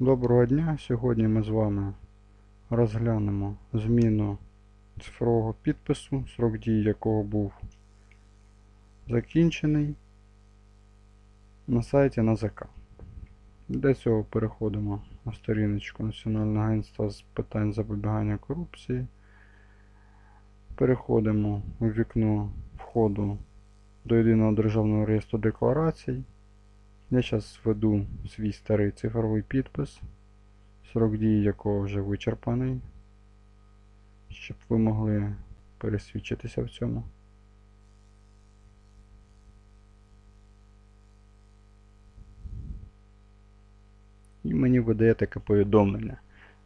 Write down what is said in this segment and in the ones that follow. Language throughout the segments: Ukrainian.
Доброго дня! Сьогодні ми з вами розглянемо зміну цифрового підпису, срок дії якого був закінчений на сайті НАЗК. Для цього переходимо на сторіночку Національного агентства з питань запобігання корупції. Переходимо у вікно входу до єдиного державного реєстру декларацій. Я зараз введу свій старий цифровий підпис, срок дії якого вже вичерпаний, щоб ви могли пересвідчитися в цьому. І мені видає таке повідомлення.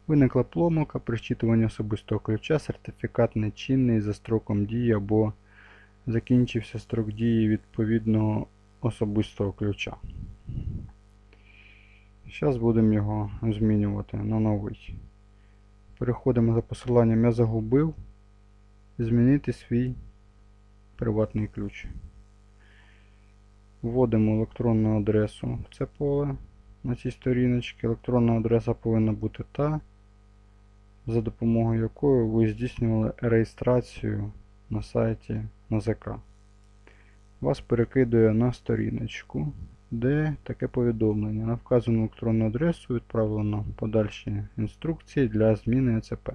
Виникла помилка при вчитуванні особистого ключа, сертифікат нечинний за строком дії або закінчився строк дії відповідного особистого ключа. Зараз будемо його змінювати на новий. Переходимо за посиланням Я загубив. Змінити свій приватний ключ. Вводимо електронну адресу в це поле на цій сторіночці. Електронна адреса повинна бути та, за допомогою якої ви здійснювали реєстрацію на сайті НАЗК. Вас перекидує на сторіночку, де таке повідомлення. На вказану електронну адресу відправлено подальші інструкції для зміни ЕЦП.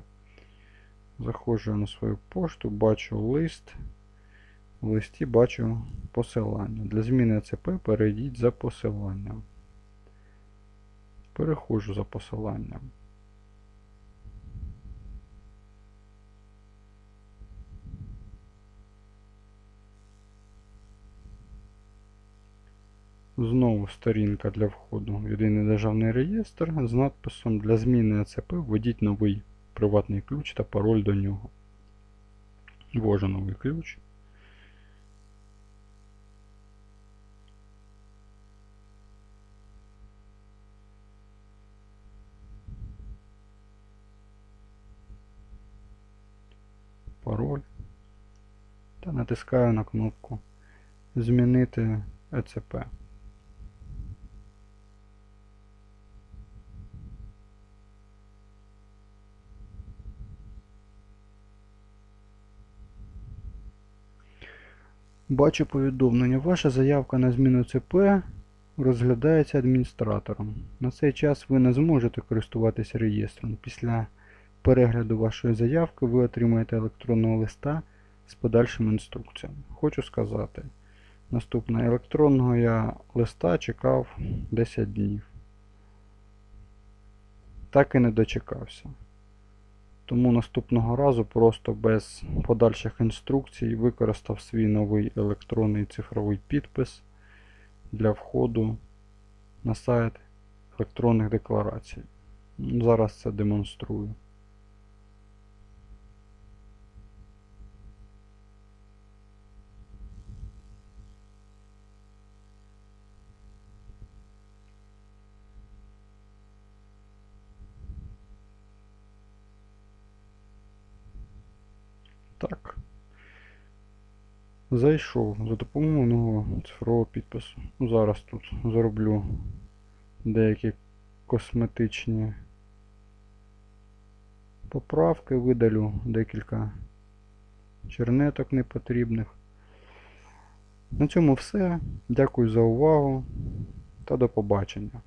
Заходжу на свою пошту, бачу лист. В листі бачу посилання. Для зміни ЕЦП перейдіть за посиланням. Переходжу за посиланням. Знову сторінка для входу в єдиний державний реєстр з надписом Для зміни ЕЦП введіть новий приватний ключ та пароль до нього. Ввожу новий ключ. Пароль. Та натискаю на кнопку Змінити ЕЦП. Бачу повідомлення. Ваша заявка на зміну ЦП розглядається адміністратором. На цей час ви не зможете користуватися реєстром. Після перегляду вашої заявки ви отримаєте електронного листа з подальшими інструкціями. Хочу сказати, наступне електронного я листа чекав 10 днів. Так і не дочекався. Тому наступного разу просто без подальших інструкцій використав свій новий електронний цифровий підпис для входу на сайт електронних декларацій. Зараз це демонструю. Так. Зайшов за допомогою нового цифрового підпису. Ну, Зараз тут зроблю деякі косметичні поправки, видалю декілька чернеток непотрібних. На цьому все. Дякую за увагу та до побачення.